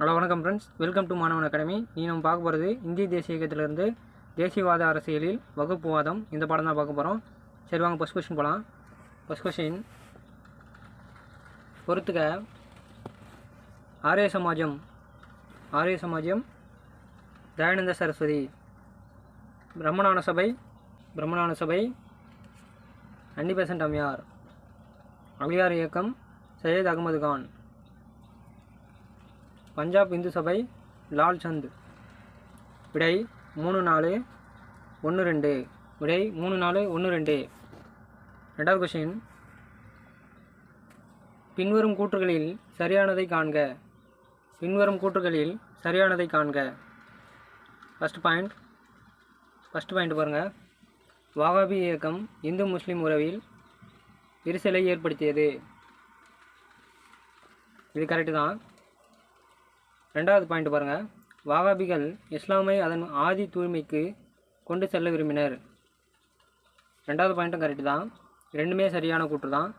Hello வணக்கம் friends welcome to Manavan academy நீ நம்ம பார்க்க போகிறது இந்திய தேசிய இயக்கத்திலிருந்து தேசியவாத அரசியலில் வகுப்புவாதம் இந்த பாடம் தான் பார்க்க போகிறோம் சரி வாங்க ஃபஸ்ட் கொஸ்டின் போகலாம் ஃபஸ்ட் கொஸ்டின் பொறுத்துக்க ஆரிய சமாஜம். ஆரிய சமாஜம் தயானந்த சரஸ்வதி. பிரம்மணான சபை பிரம்மணான சபை அன்னி பெசன்ட் அம்யார். அலியார் இயக்கம் சையத் அகமது கான். பஞ்சாப் இந்து சபை லால் சந்த் விடை மூணு நாலு ஒன்று ரெண்டு. விடை மூணு நாலு ஒன்று ரெண்டு. ரெண்டாவது கொஷின் பின்வரும் கூற்றுகளில் சரியானதை காண்க. பின்வரும் கூற்றுகளில் சரியானதை காண்க. ஃபஸ்ட் பாயிண்ட் ஃபஸ்ட் பாயிண்ட் பாருங்கள் வாகாபி இயக்கம் இந்து முஸ்லீம் உறவில் விரிசலை ஏற்படுத்தியது. இது கரெக்டு தான். ரெண்டாவது பாயிண்ட் பாருங்கள் வாகாபிகள் இஸ்லாமை அதன் ஆதி தூய்மைக்கு கொண்டு செல்ல விரும்பினர். ரெண்டாவது பாயிண்ட்டும் கரெக்டு தான். ரெண்டுமே சரியான கூற்று தான்.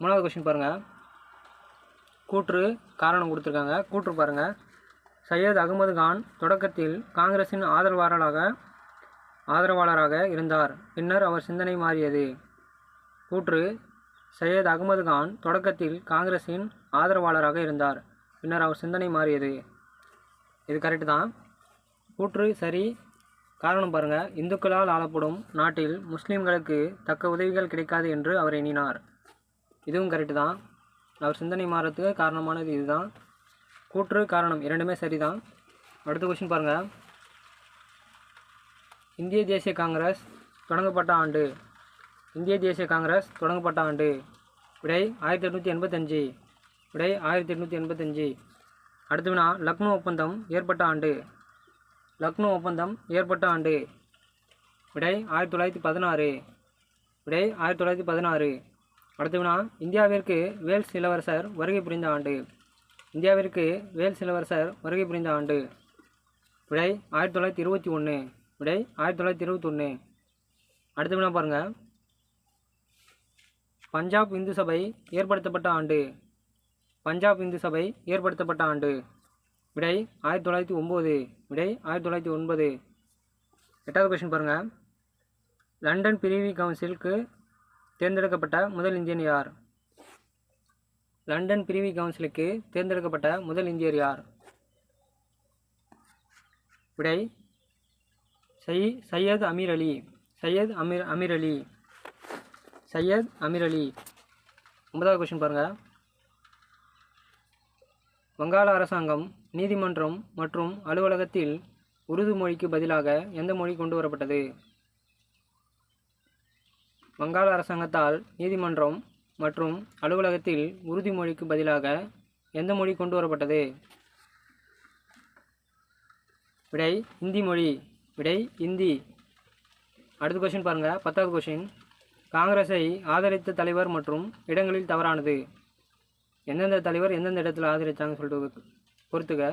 மூணாவது கொஷின் பாருங்கள் கூற்று காரணம் கொடுத்துருக்காங்க. கூற்று பாருங்கள் சையத் அகமது கான் தொடக்கத்தில் காங்கிரஸின் ஆதரவாளராக ஆதரவாளராக இருந்தார். பின்னர் அவர் சிந்தனை மாறியது. கூற்று சையத் அகமது கான் தொடக்கத்தில் காங்கிரஸின் ஆதரவாளராக இருந்தார். பின்னர் அவர் சிந்தனை மாறியது. இது கரெக்டு தான். கூற்று சரி. காரணம் பாருங்கள் இந்துக்களால் ஆளப்படும் நாட்டில் முஸ்லீம்களுக்கு தக்க உதவிகள் கிடைக்காது என்று அவர் எண்ணினார். இதுவும் கரெக்டு தான். அவர் சிந்தனை மாறத்துக்கு காரணமானது இதுதான். கூற்று காரணம் இரண்டுமே சரிதான். அடுத்த கொஷின் பாருங்கள் இந்திய தேசிய காங்கிரஸ் தொடங்கப்பட்ட ஆண்டு. இந்திய தேசிய காங்கிரஸ் தொடங்கப்பட்ட ஆண்டு. விடை ஆயிரத்தி எட்நூற்றி எண்பத்தஞ்சு விடை ஆயிரத்தி எட்நூற்றி எண்பத்தஞ்சு. அடுத்து வினா லக்னோ ஒப்பந்தம் ஏற்பட்ட ஆண்டு. லக்னோ ஒப்பந்தம் ஏற்பட்ட ஆண்டு. விடை ஆயிரத்தி தொள்ளாயிரத்தி பதினாறு. விடை ஆயிரத்தி தொள்ளாயிரத்தி பதினாறு. அடுத்து வினா இந்தியாவிற்கு வேல்ஸ் இளவரசர் வருகை புரிந்த ஆண்டு. இந்தியாவிற்கு வேல்ஸ் இளவரசர் வருகை புரிந்த ஆண்டு. விடை ஆயிரத்தி தொள்ளாயிரத்தி இருபத்தி ஒன்று விடை ஆயிரத்தி தொள்ளாயிரத்தி இருபத்தொன்று அடுத்து வினா பாருங்கள் பஞ்சாப் இந்து சபை ஏற்படுத்தப்பட்ட ஆண்டு. பஞ்சாப் இந்து சபை ஏற்படுத்தப்பட்ட ஆண்டு. விடை ஆயிரத்தி தொள்ளாயிரத்தி ஒம்பது. விடை ஆயிரத்தி தொள்ளாயிரத்தி ஒன்பது. எட்டாவது கொஷின் பாருங்கள் லண்டன் பிரிவி கவுன்சிலுக்கு தேர்ந்தெடுக்கப்பட்ட முதல் இந்தியன் யார்? லண்டன் பிரிவி கவுன்சிலுக்கு தேர்ந்தெடுக்கப்பட்ட முதல் இந்தியர் யார்? விடை சை சையத் அமீர் அலி. சையத் அமீர் அமீர் அலி. சையத் அமீர் அலி. ஒன்பதாவது கொஸ்டின் பாருங்கள் வங்காள அரசாங்கம் நீதிமன்றம் மற்றும் அலுவலகத்தில் உருது மொழிக்கு பதிலாக எந்த மொழி கொண்டு வரப்பட்டது? வங்காள அரசாங்கத்தால் நீதிமன்றம் மற்றும் அலுவலகத்தில் உருது மொழிக்கு பதிலாக எந்த மொழி கொண்டு வரப்பட்டது? விடை இந்தி மொழி. விடை இந்தி. அடுத்த கொஷின் பாருங்கள் பத்தாவது கொஷின் காங்கிரஸை ஆதரித்த தலைவர் மற்றும் இடங்களில் தவறானது. எந்தெந்த தலைவர் எந்தெந்த இடத்துல ஆதரித்தாங்க சொல்லிட்டு பொறுத்துக்க.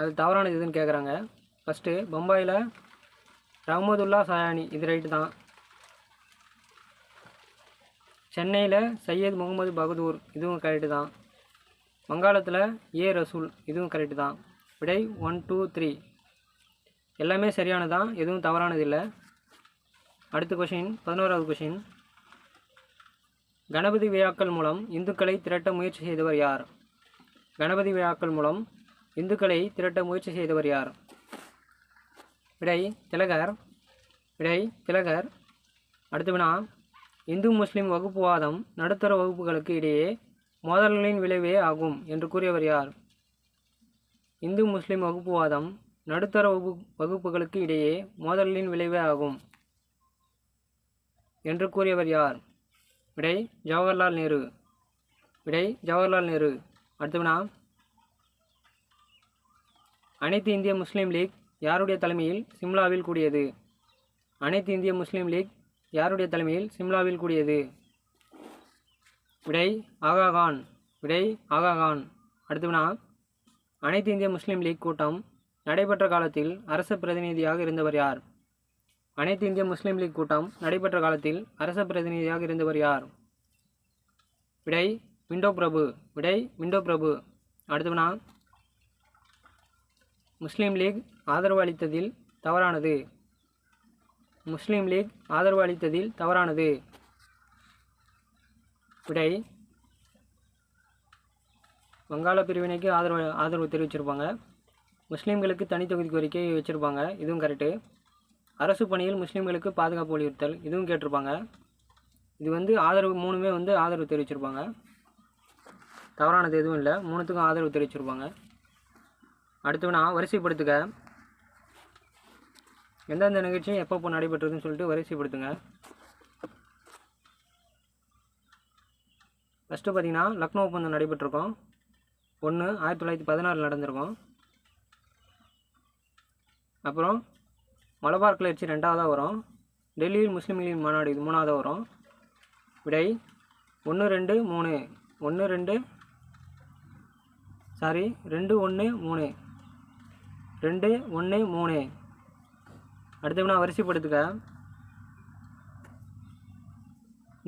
அது தவறானது எதுன்னு கேட்குறாங்க ஃபஸ்ட்டு பம்பாயில் ரஹமதுல்லா சயானி இது ரைட்டு தான். சென்னையில் சையத் முகமது பகதூர் இதுவும் கரெக்டு தான். வங்காளத்தில் ஏ ரசூல் இதுவும் கரெக்டு தான். விடை ஒன் டூ த்ரீ எல்லாமே சரியானதான் எதுவும் தவறானது இல்லை. அடுத்த கொஷின் பதினோராவது கொஷின் கணபதி விழாக்கள் மூலம் இந்துக்களை திரட்ட முயற்சி செய்தவர் யார்? கணபதி விழாக்கள் மூலம் இந்துக்களை திரட்ட முயற்சி செய்தவர் யார்? விடை திலகர். விடை திலகர். அடுத்து வினா இந்து முஸ்லிம் வகுப்புவாதம் நடுத்தர வகுப்புகளுக்கு இடையே மோதல்களின் விளைவே ஆகும் என்று கூறியவர் யார்? இந்து முஸ்லிம் வகுப்புவாதம் நடுத்தர வகுப்பு வகுப்புகளுக்கு இடையே மோதல்களின் விளைவே ஆகும் என்று கூறியவர் யார்? விடை ஜவஹர்லால் நேரு. விடை ஜவஹர்லால் நேரு. அடுத்தவனா அனைத்து இந்திய முஸ்லீம் லீக் யாருடைய தலைமையில் சிம்லாவில் கூடியது? அனைத்து இந்திய முஸ்லீம் லீக் யாருடைய தலைமையில் சிம்லாவில் கூடியது? விடை ஆகா கான். விடை ஆகா கான். அனைத்து இந்திய முஸ்லீம் லீக் கூட்டம் நடைபெற்ற காலத்தில் அரசு பிரதிநிதியாக இருந்தவர் யார்? அனைத்து இந்திய முஸ்லீம் லீக் கூட்டம் நடைபெற்ற காலத்தில் அரச பிரதிநிதியாக இருந்தவர் யார்? விடை விண்டோ பிரபு. விடை விண்டோ பிரபு. அடுத்தவனா? முஸ்லீம் லீக் ஆதரவு அளித்ததில் தவறானது. முஸ்லீம் லீக் ஆதரவு அளித்ததில் தவறானது. விடை வங்காள பிரிவினைக்கு ஆதரவு ஆதரவு தெரிவிச்சிருப்பாங்க. முஸ்லீம்களுக்கு தனி தொகுதி கோரிக்கை வச்சுருப்பாங்க. இதுவும் கரெக்டு அரசு பணியில் முஸ்லீம்களுக்கு பாதுகாப்பு வலியுறுத்தல். இதுவும் கேட்டிருப்பாங்க. இது வந்து ஆதரவு மூணுமே வந்து ஆதரவு தெரிவிச்சிருப்பாங்க. தவறானது எதுவும் இல்லை. மூணுத்துக்கும் ஆதரவு தெரிவிச்சிருப்பாங்க. அடுத்தவனா வரிசைப்படுத்துக. எந்தெந்த நிகழ்ச்சி எப்பப்போ நடைபெற்றதுன்னு சொல்லிட்டு வரிசைப்படுத்துங்க. ஃபஸ்ட்டு பார்த்தீங்கன்னா லக்னோ ஒப்பந்தம் நடைபெற்றிருக்கோம். ஒன்று ஆயிரத்தி தொள்ளாயிரத்தி பதினாறில் நடந்திருக்கோம். அப்புறம் மலபார் கிளர்ச்சி ரெண்டாவதாக வரும். டெல்லியில் முஸ்லீம் லீக் மாநாடு இது மூணாவதாக வரும். விடை ஒன்று ரெண்டு மூணு. ஒன்று ரெண்டு சாரி ரெண்டு ஒன்று மூணு. ரெண்டு ஒன்று மூணு. அடுத்தவனா வரிசைப்படுத்துக.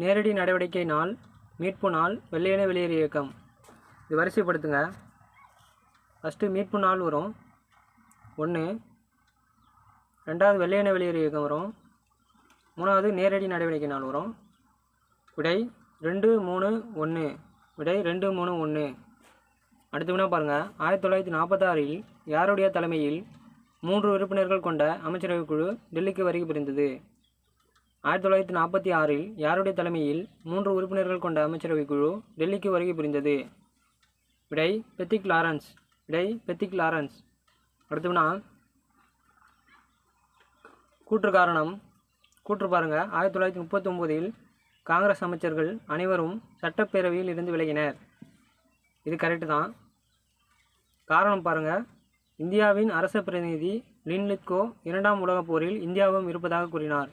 நேரடி நடவடிக்கை நாள் மீட்பு நாள் வெள்ளையன வெளியேறு இயக்கம். இது வரிசைப்படுத்துங்க. ஃபஸ்ட்டு மீட்பு நாள் வரும். ஒன்று ரெண்டாவது வெள்ளையன வெளியேறு இயக்கம் வரும். மூணாவது நேரடி நடவடிக்கை நாள் வரும். விடை ரெண்டு மூணு ஒன்று விடை ரெண்டு மூணு ஒன்று அடுத்து வினா பாருங்கள் ஆயிரத்தி தொள்ளாயிரத்தி நாற்பத்தாறில் யாருடைய தலைமையில் மூன்று உறுப்பினர்கள் கொண்ட அமைச்சரவைக் குழு டெல்லிக்கு வருகை புரிந்தது? ஆயிரத்தி தொள்ளாயிரத்தி நாற்பத்தி ஆறில் யாருடைய தலைமையில் மூன்று உறுப்பினர்கள் கொண்ட அமைச்சரவைக் குழு டெல்லிக்கு வருகை புரிந்தது? விடை பெத்திக் லாரன்ஸ். விடை பெத்திக் லாரன்ஸ். அடுத்து வினா கூற்று காரணம். கூற்று பாருங்க. ஆயிரத்தி தொள்ளாயிரத்தி முப்பத்தொம்போதில் காங்கிரஸ் அமைச்சர்கள் அனைவரும் சட்டப்பேரவையில் இருந்து விலகினர். இது கரெக்டு தான். காரணம் பாருங்க. இந்தியாவின் அரச பிரதிநிதி லின்லித்கோ இரண்டாம் உலகப் போரில் இந்தியாவும் இருப்பதாக கூறினார்.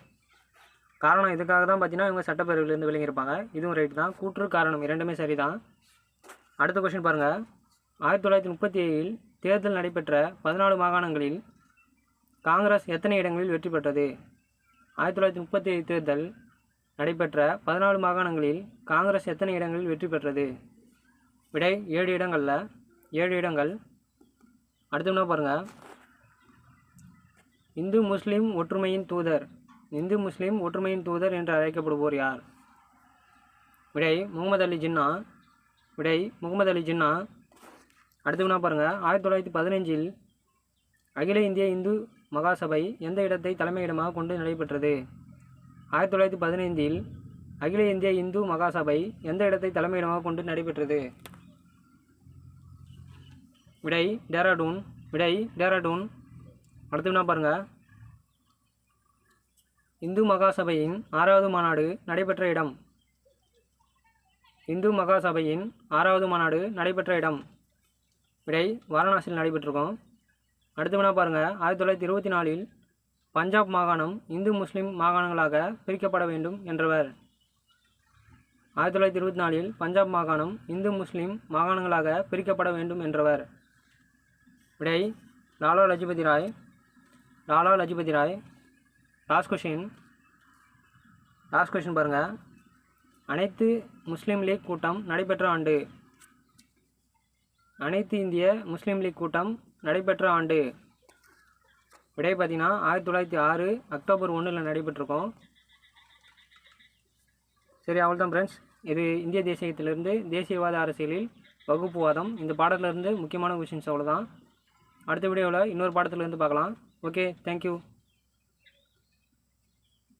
காரணம் இதுக்காக தான் பார்த்தீங்கன்னா இவங்க சட்டப்பேரவையிலிருந்து விளங்கியிருப்பாங்க இதுவும் ரைட்டு தான். கூற்று காரணம் இரண்டுமே சரி தான் அடுத்த கொஷின் பாருங்கள் ஆயிரத்தி தொள்ளாயிரத்தி முப்பத்தி ஏழில் தேர்தல் நடைபெற்ற பதினாலு மாகாணங்களில் காங்கிரஸ் எத்தனை இடங்களில் வெற்றி பெற்றது? ஆயிரத்தி தொள்ளாயிரத்தி முப்பத்தி ஏழு தேர்தல் நடைபெற்ற பதினாலு மாகாணங்களில் காங்கிரஸ் எத்தனை இடங்களில் வெற்றி பெற்றது? விடை ஏழு இடங்களில். ஏழு இடங்கள். அடுத்து என்ன பாருங்கள் இந்து முஸ்லீம் ஒற்றுமையின் தூதர். இந்து முஸ்லீம் ஒற்றுமையின் தூதர் என்று அழைக்கப்படுவோர் யார்? விடை முகமது அலி ஜின்னா. விடை முகமது அலி ஜின்னா. அடுத்து என்ன பாருங்கள் ஆயிரத்தி தொள்ளாயிரத்தி பதினஞ்சில் அகில இந்திய இந்து மகாசபை எந்த இடத்தை தலைமையிடமாக கொண்டு நடைபெற்றது? ஆயிரத்தி தொள்ளாயிரத்தி பதினைந்தில் அகில இந்திய இந்து மகாசபை எந்த இடத்தை தலைமையிடமாக கொண்டு நடைபெற்றது? விடை டேராடூன். விடை டேராடூன். அடுத்து என்ன பாருங்கள் இந்து மகாசபையின் ஆறாவது மாநாடு நடைபெற்ற இடம். இந்து மகாசபையின் ஆறாவது மாநாடு நடைபெற்ற இடம். விடை வாரணாசியில் நடைபெற்றிருக்கோம். அடுத்து வேணால் பாருங்கள் ஆயிரத்தி தொள்ளாயிரத்தி இருபத்தி நாலில் பஞ்சாப் மாகாணம் இந்து முஸ்லீம் மாகாணங்களாக பிரிக்கப்பட வேண்டும் என்றவர். ஆயிரத்தி தொள்ளாயிரத்தி இருபத்தி நாலில் பஞ்சாப் மாகாணம் இந்து முஸ்லீம் மாகாணங்களாக பிரிக்கப்பட வேண்டும் என்றவர். விடை Lala Lajpat Rai. Lala Lajpat Rai. Last question last question பாருங்கள் அனைத்து முஸ்லீம் லீக் கூட்டம் நடைபெற்ற ஆண்டு. அனைத்து இந்திய முஸ்லீம் லீக் கூட்டம் நடைபெற்ற ஆண்டு. விடை பார்த்தீங்கன்னா ஆயிரத்தி தொள்ளாயிரத்தி ஆறு அக்டோபர் ஒன்றில் நடைபெற்றிருக்கோம். சரி அவ்வளோதான் ஃப்ரெண்ட்ஸ் இது இந்திய தேசியத்திலிருந்து தேசியவாத அரசியலில் வகுப்புவாதம். இந்த பாடத்திலிருந்து முக்கியமான கொஷின்ஸ் அவ்வளோதான் அடுத்த வீடியோவில் இன்னொரு பாடத்துலேருந்து பார்க்கலாம். Okay thank you